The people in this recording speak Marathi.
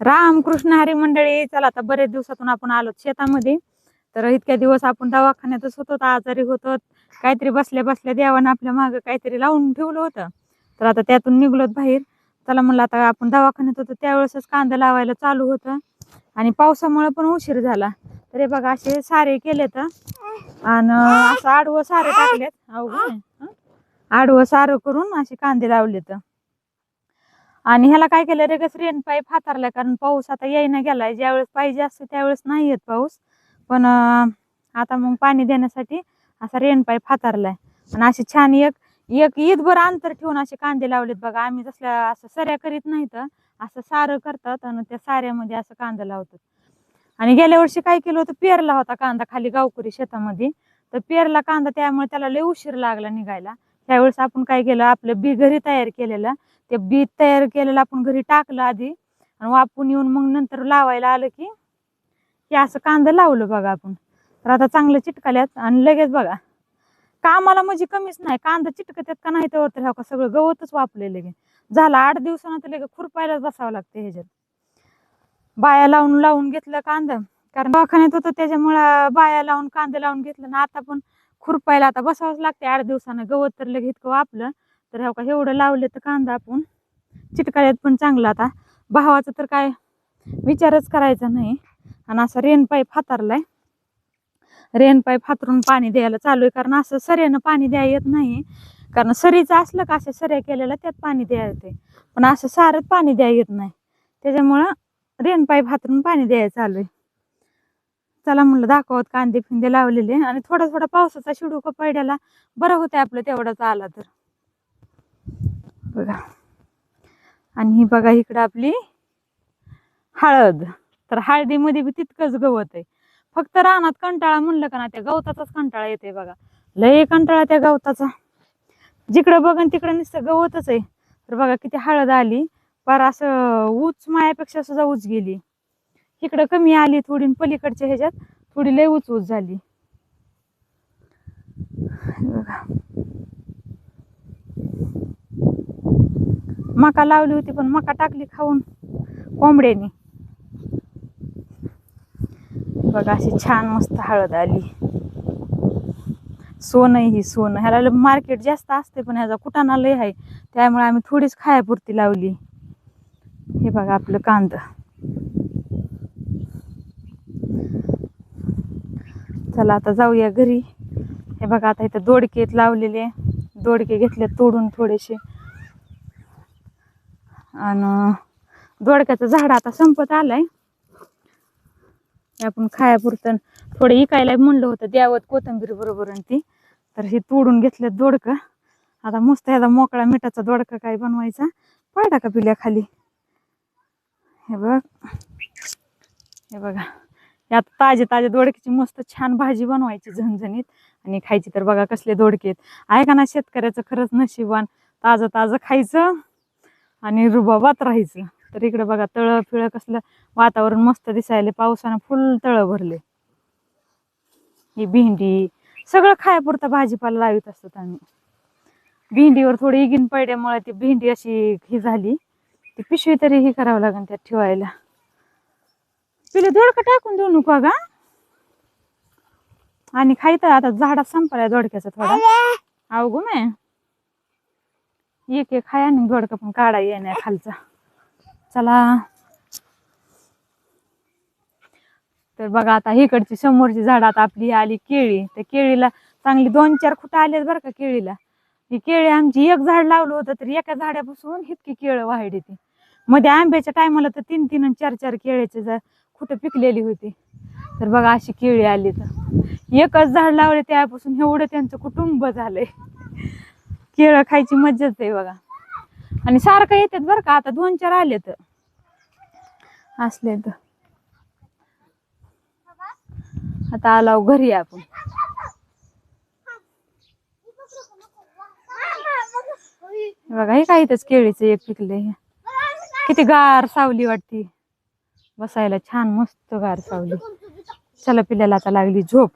रामकृष्ण हरी मंडळी चला आता बरेच दिवसातून आपण आलो शेतामध्ये. तर इतक्या दिवस आपण दवाखान्यातच होतो आजारी होतो. काहीतरी बसल्या बसल्या देवानं आपल्या मागं काहीतरी लावून ठेवलं होतं. तर आता त्यातून निघलोत बाहेर. चला म्हणलं आता आपण दवाखान्यात होतो त्यावेळेसच कांदा लावायला चालू होतं. आणि पावसामुळे पण उशीर झाला. तर हे बघा असे सारे केले तर आणि असं आडवं सारे टाकलेत. अवघड आडवं सारं करून असे कांदे लावलेत. आणि ह्याला काय केलं रेगस रेन पाईप हातारलाय. कारण पाऊस आता येईना गेलाय. ज्यावेळेस पाहिजे असते त्यावेळेस नाही येत पाऊस. पण आता मग पाणी देण्यासाठी असा रेन पाईप हातारलाय. आणि असे छान एक एक ईदभर अंतर ठेवून असे कांदे लावलेत बघा. आम्ही जसल्या असं सऱ्या करीत नाही तर असं सारं करतात आणि त्या साऱ्यामध्ये असं कांदा लावतात. आणि गेल्या वर्षी काय केलं होतं? पेरला होता कांदा खाली गावकरी शेतामध्ये. तर पेरला कांदा त्यामुळे त्याला लय उशीर लागला निघायला. त्यावेळेस आपण काय केलं आपलं बी घरी तयार केलेलं. ते बी तयार केलेलं आपण घरी टाकलं आधी आणि वापून येऊन मग नंतर लावायला आलं की हे असं कांदा लावलं बघा आपण. तर आता चांगलं चिटकाल्यात आणि लगेच बघा. कामाला म्हणजे कमीच नाही. कांदा चिटकत्यात का नाही त्यावर तर ह्या का सगळं गवतच वापले लगे झालं आठ दिवसानंतर लगे खुरपायलाच बसावं लागते ह्याच्यात. बाया लावून लावून घेतलं कांदा. कारण दवाखान्यात होतं त्याच्यामुळं बाया लावून कांदा लावून घेतलं. ना आता पण खुरपायला आता बसावंच लागते आठ दिवसानं गवत तर लगेच इतकं वापलं तर ह्या का एवढं लावलं तर कांदा आपण चिटकाळ्यात पण चांगला आता. भावाचं तर काय विचारच करायचा नाही. आणि असं रेन पाईप हातारलाय. रेन पाईप हातरून पाणी द्यायला चालू आहे. कारण असं सऱ्यानं पाणी द्यायला येत नाही. कारण सरीचं असलं का असं सऱ्या केलेलं त्यात पाणी द्यायला येते पण असं सारं पाणी द्यायला येत नाही. त्याच्यामुळं रेन पाईप हातरून पाणी द्यायला चालू आहे. चला म्हणलं दाखवत कांदे फिंदे लावलेले आणि थोडा थोडा पावसाचा शिडूक पडल्याला बरं होतं आपलं तेवढाच आला तर. बघा. आणि ही बघा इकडं आपली हळद. तर हळदीमध्ये बी तितकंच गवत आहे फक्त रानात कंटाळा म्हणलं का ना त्या गवताचाच कंटाळा येते बघा. लय कंटाळा त्या गवताचा. जिकडं बघन तिकडं नुसतं गवतच आहे. तर बघा किती हळद आली. पर असं उच मायापेक्षा सुद्धा उच गेली. इकडं कमी आली थोडी आणि पलीकडच्या ह्याच्यात थोडी लय उच उच झाली. बघा. मका लावली होती पण मका टाकली खाऊन कोंबड्यानी. बघा अशी छान मस्त हळद आली. सोनं ही सोनं. ह्याला मार्केट जास्त असते पण ह्याचा कुटाणा लय आहे. त्यामुळे आम्ही थोडीच खायापुरती लावली. हे बघा आपलं कांदा. चला आता जाऊया घरी. हे बघा आता इथं दोडकेत लावलेले. दोडके घेतले तोडून थोडेसे. आणि दोडक्याचं झाड आता संपत आलंय. आपण खायापुरतं थोडं इकायला म्हणलं होतं द्यावत कोथंबीर बरोबर आणि ती. तर हे तोडून घेतलं दोडकं. आता मस्त ह्याचा मोकळा मिठाचा दोडका काय बनवायचा? पळटा का पिल्या खाली? हे बघ. हे बघा. यात ताजे ताजे दोडक्याची मस्त छान भाजी बनवायची झणझणीत. आणि खायची तर बघा कसले दोडके आहेत. आहे का ना शेतकऱ्याचं खरंच नशिबान ताजं ताजं खायचं आणि रुबाबात राहायचं. तर इकडे बघा तळं फिळं कसलं वातावरण मस्त दिसायले पावसानं फुल तळं भरले. ही भेंडी सगळं खायापुरता भाजीपाला लावित असतात आम्ही. भेंडीवर थोडी इगिन पडल्यामुळे ती भेंडी अशी ही झाली. ती पिशवी तरी ही करावं लागेल त्यात ठेवायला. पिले दोडका टाकून देऊ नको का आणि खायचं आता झाडात संपलाय दोडक्याचा थोडा. अवघू मे एक एक खाया आणि दोडका पण काढा येण्या खालचा. चला. तर बघा आता इकडची समोरची झाड आता आपली आली केळी. त्या केळीला चांगली दोन चार खुटं आलेत बरं का केळीला. ही केळी आमची एक झाड लावलं होतं तर एका झाडापासून इतकी केळं वाढली ती. मध्ये आंब्याच्या टायमाला तर तीन तीन आणि चार चार केळ्याचे कुठं पिकलेली होती. तर बघा अशी केळी आली तर. एकच झाड लावले त्यापासून एवढं त्यांचं कुटुंब झालंय. केळं खायची मज्जाच आहे बघा. आणि सारखं येतात बरं का आता दोन चार आले तर. असले तर. आता आलाव घरी आपण. बघा हे काय इथंच केळीचं एक पिकले किती गार सावली वाटती. बसायला छान मस्त गार सावली. चला पिल्याला आता लागली झोप.